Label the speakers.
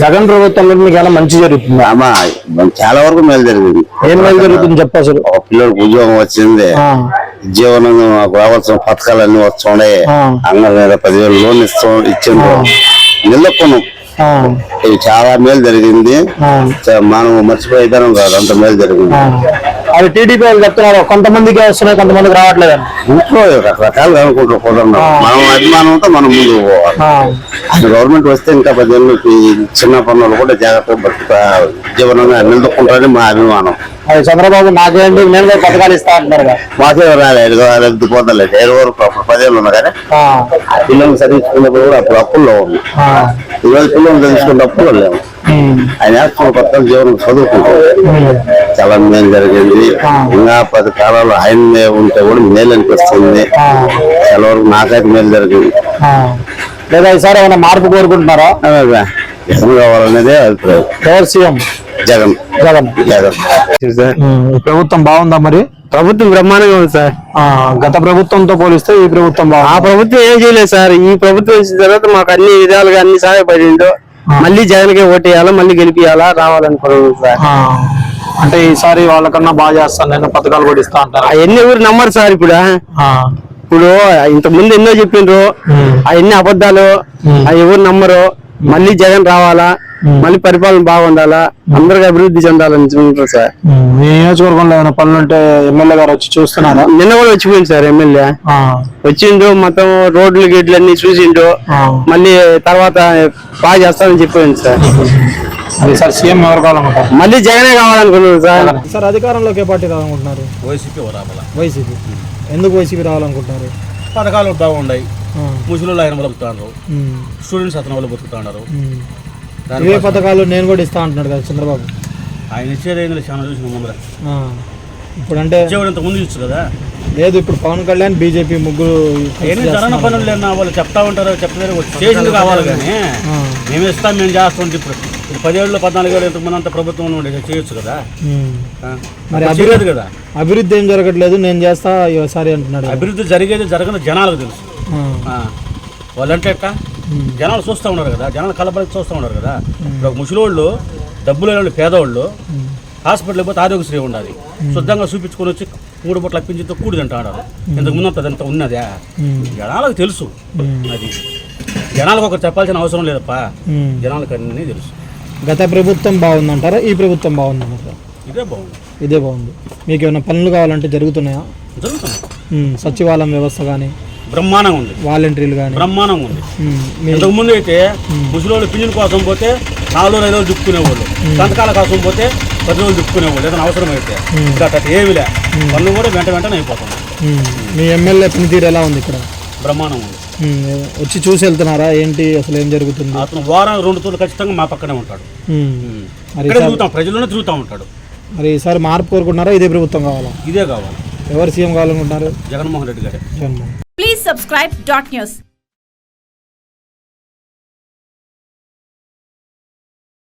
Speaker 1: జగన్ ప్రభుత్వంలో మీకు ఎలా మంచి జరుగుతుంది?
Speaker 2: అమ్మా చాలా వరకు మేలు జరిగింది
Speaker 1: ఏం మేలు జరుగుతుంది చెప్పు అసలు.
Speaker 2: ఒక పిల్లడికి ఉద్యోగం వచ్చింది. జీవనం మాకు రావాల్సిన పథకాలన్నీ వస్తుండే.
Speaker 1: ఆ.
Speaker 2: అంగన్ మీద పదివేలు లోన్ ఇస్తూ ఇచ్చిండు నిలకొను. ఇది చాలా మేలు జరిగింది మనం మర్చిపోయేదానం కాదు అంత మేలు జరిగింది.
Speaker 1: అది టీడీపీ వాళ్ళు చెప్తున్నారు. కొంతమందికి వస్తున్నాయి కొంతమందికి రావట్లేదని.
Speaker 2: ఇంట్లో రకరకాలుగా అనుకుంటారు కుదరదు మనం అభిమానంతో మనం ముందుకు పోవాలి. గవర్నమెంట్ వస్తే ఇంకా పదేళ్ళకి చిన్న పనులు కూడా జాగ్రత్తగా బతుక జీవనంగా నిలదొక్కుంటారని మా అభిమానం.
Speaker 1: అది చంద్రబాబు నాకేంటి నేను పథకాలు ఇస్తా అంటున్నారు.
Speaker 2: మాకే రాలేదు ఎద్దు పోతలేదు ఏ వరకు అప్పుడు పదేళ్ళు ఉన్నా కానీ పిల్లల్ని చదివించుకున్నప్పుడు కూడా అప్పుడు అప్పుల్లో ఉంది ఈరోజు పిల్లల్ని చదివించుకున్న అప్పుల్లో లేవు. ఆయన పథకాలు జీవనం చదువుకుంటారు
Speaker 1: ఉమ్,
Speaker 2: చాలా మేలు జరిగింది? ఇంకా పది కాలాలు ఆయన ఉంటే కూడా మేలు అనిపిస్తుంది. చాలా వరకు నాకైతే మేలు జరిగింది.
Speaker 1: లేదా ఈసారి ఏమైనా మార్పు కోరుకుంటున్నారా?
Speaker 2: జగన్ కావాలనేదే అభిప్రాయం.
Speaker 1: ఎవరు సీఎం?
Speaker 2: జగన్.
Speaker 1: జగన్.
Speaker 2: జగన్.
Speaker 1: ప్రభుత్వం బాగుందా మరి?
Speaker 3: ప్రభుత్వం బ్రహ్మాండంగా ఉంది సార్.
Speaker 1: గత ప్రభుత్వంతో పోలిస్తే ఈ ప్రభుత్వం
Speaker 3: ఆ ప్రభుత్వం ఏం చేయలేదు సార్. ఈ ప్రభుత్వం వచ్చిన తర్వాత మాకు అన్ని విధాలుగా అన్ని సహాయపడిండు మళ్ళీ జగన్కే ఓటేయాలా మళ్ళీ గెలిపియాలా రావాలనుకున్నాను సార్
Speaker 1: అంటే ఈసారి వాళ్ళకన్నా బాగా చేస్తాను నేను పథకాలు కూడా ఇస్తా అంటారు.
Speaker 3: అవన్నీ ఎవరు నమ్మరు సార్ ఇప్పుడు? ఇప్పుడు ఇంత ముందు ఎన్నో చెప్పిండ్రు అవన్నీ అబద్ధాలు అవి ఎవరు నమ్మరు మళ్ళీ జగన్ రావాలా? మళ్ళీ పరిపాలన బాగుండాలా? అందరికి అభివృద్ధి చెందాలని చూంటారు సార్.
Speaker 1: మీ నియోజకవర్గంలో ఏమైనా పనులు ఉంటే ఎమ్మెల్యే గారు వచ్చి చూస్తున్నారా?
Speaker 3: నిన్న కూడా వచ్చిపోయింది సార్ ఎమ్మెల్యే.
Speaker 1: ఆ,
Speaker 3: వచ్చిండు మొత్తం రోడ్లు గిడ్లు అన్ని చూసిండు. మళ్ళీ తర్వాత బాగా చేస్తానని చెప్పింది సార్.
Speaker 1: అది సార్ సీఎం ఎవరు కావాలనుకుంటారు
Speaker 3: మళ్ళీ జగనే కావాలనుకున్నాను సార్.
Speaker 1: సార్ అధికారంలోకి ఏ పార్టీ రావాలనుకుంటున్నారు?
Speaker 4: వైసీపీ రావాల?
Speaker 1: వైసీపీ. ఎందుకు వైసీపీ రావాలనుకుంటున్నారు?
Speaker 4: పథకాలు బాగున్నాయి.
Speaker 1: ఆ,
Speaker 4: ముసలిళ్ళు ఆయన బతుకుతున్నారు
Speaker 1: ఉమ్,
Speaker 4: స్టూడెంట్స్ అతని వాళ్ళు బతుకుతున్నారు
Speaker 1: ఇవే పథకాలు నేను కూడా ఇస్తా అంటున్నాడు కదా చంద్రబాబు.
Speaker 4: ఆయన ఇచ్చేది చాలా చూసిన ముందర?
Speaker 1: ఇప్పుడు అంటే
Speaker 4: ముందు ఇచ్చు కదా?
Speaker 1: లేదు ఇప్పుడు పవన్ కళ్యాణ్ బీజేపీ ముగ్గురు.
Speaker 4: పనులు లేనా వాళ్ళు. చెప్తా ఉంటారు చెప్తారు చేసింది కావాలి కానీ మేము ఇస్తాం మేము చేస్తాం ఇప్పుడు ఇప్పుడు పదేళ్ళు పద్నాలుగు ఏళ్ళు ఇంతకుముందు అంత ప్రభుత్వంలో ఉండే చేయొచ్చు కదా?
Speaker 1: మరి
Speaker 4: చేయలేదు కదా?
Speaker 1: అభివృద్ధి ఏం జరగట్లేదు నేను చేస్తా ఈసారి అంటున్నాడు.
Speaker 4: అభివృద్ధి జరిగేది జరగని జనాలకు తెలుసు. వాళ్ళంటే ఎట్టా?
Speaker 1: ఉమ్,
Speaker 4: జనాలు చూస్తూ ఉన్నారు కదా జనాలు కలపరికి చూస్తూ ఉన్నారు కదా. ఇప్పుడు ఒక ముసలోళ్ళు డబ్బులు లేని వాళ్ళు పేదవాళ్ళు
Speaker 1: ఉమ్,
Speaker 4: హాస్పిటల్ పోతే ఆరోగ్యశ్రీ ఉండాలి. శుద్ధంగా చూపించుకొని వచ్చి మూడు పూట్ల అప్పించితో కూడి తింటాడు ఇంతకు ముందు అంత ఉన్నదా? జనాలకు తెలుసు అది. జనాలకు ఒకరు చెప్పాల్సిన అవసరం లేదప్పా. జనాలకు అన్నీ తెలుసు.
Speaker 1: గత ప్రభుత్వం బాగుందంటారా? ఈ ప్రభుత్వం బాగుందంటారా
Speaker 4: ఇదే బాగుంది.
Speaker 1: ఇదే బాగుంది. మీకు ఏమైనా పనులు కావాలంటే జరుగుతున్నాయా?
Speaker 4: జరుగుతుంది
Speaker 1: ఉమ్, సచివాలయం వ్యవస్థ కానీ
Speaker 4: బ్రహ్మాండంగా ఉంది.
Speaker 1: వాలంటీర్లు కానీ
Speaker 4: బ్రహ్మాండంగా ఉంది. ఇంతకు ముందు అయితే ముసలోళ్ళు పింఛన్ కోసం పోతే నాలుగు రోజులు ఐదు రోజులు దిక్కునేవాళ్ళు. సంతకాల కోసం పోతే పది రోజులు దిక్కునేవాళ్ళు. ఏదైనా అవసరం అయితే. ఇంకా అట్ట ఏమిలే పనులు కూడా వెంట వెంటనే అయిపోతుంది
Speaker 1: మీ ఎమ్మెల్యే పనితీరు ఎలా ఉంది ఇక్కడ?
Speaker 4: బ్రహ్మాండంగా ఉంది.
Speaker 1: వచ్చి చూసి వెళ్తున్నారా? ఏంటి అసలు ఏం జరుగుతుంది?
Speaker 4: అతను వారం రెండు తూర్లు ఖచ్చితంగా మా పక్కనే ఉంటాడు. తిరుగుతాం ప్రజల్లోనే తిరుగుతూ ఉంటాడు.
Speaker 1: మరి ఈసారి మార్పు కోరుకుంటున్నారా? ఇదే ప్రభుత్వం కావాలా?
Speaker 4: ఇదే కావాలి.
Speaker 1: ఎవరు సీఎం కావాలనుకుంటున్నారు?
Speaker 4: జగన్మోహన్ రెడ్డి గారే.
Speaker 1: జగన్మోహన్.
Speaker 5: Subscribe dot news.